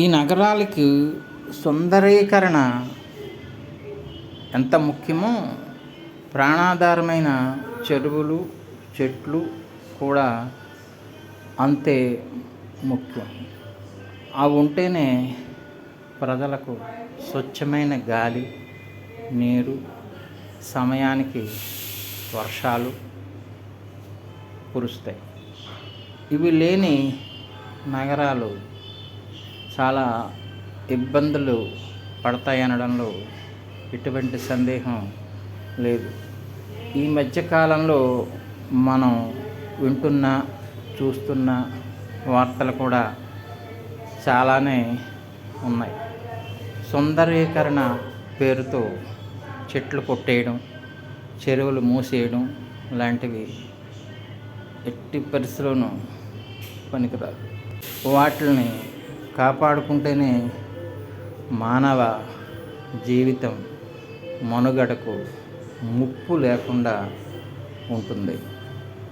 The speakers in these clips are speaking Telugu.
ఈ నగరాలకి సుందరీకరణ ఎంత ముఖ్యమో ప్రాణాధారమైన చెరువులు చెట్లు కూడా అంతే ముఖ్యం. అవి ఉంటేనే ప్రజలకు స్వచ్ఛమైన గాలి నీరు సమయానికి వర్షాలు కురుస్తాయి. ఇవి లేని నగరాలు చాలా ఇబ్బందులు పడతాయి అనడంలో ఎటువంటి సందేహం లేదు. ఈ మధ్యకాలంలో మనం వింటున్న చూస్తున్న వార్తలు కూడా చాలానే ఉన్నాయి. సుందరీకరణ పేరుతో చెట్లు కొట్టేయడం చెరువులు మూసేయడం లాంటివి ఎట్టి పరిస్థితుల్లోనూ పనికిరాదు వాటిని కాపాడుకుంటేనే మానవ జీవితం మనుగడకు ముప్పు లేకుండా ఉంటుంది.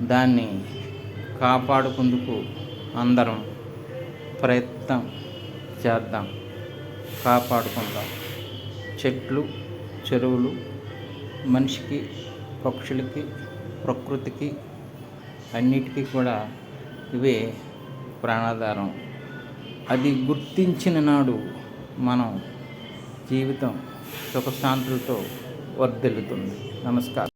దాన్ని కాపాడుకుందుకు అందరం ప్రయత్నం చేద్దాం. కాపాడుకుందాం. చెట్లు చెరువులు మనిషికి పక్షులకి ప్రకృతికి అన్నిటికీ కూడా ఇవే ప్రాణాధారం. అది గుర్తించిన నాడు మనం జీవితం సుఖశాంతులతో వర్ధిల్లుతుంది. నమస్కారం.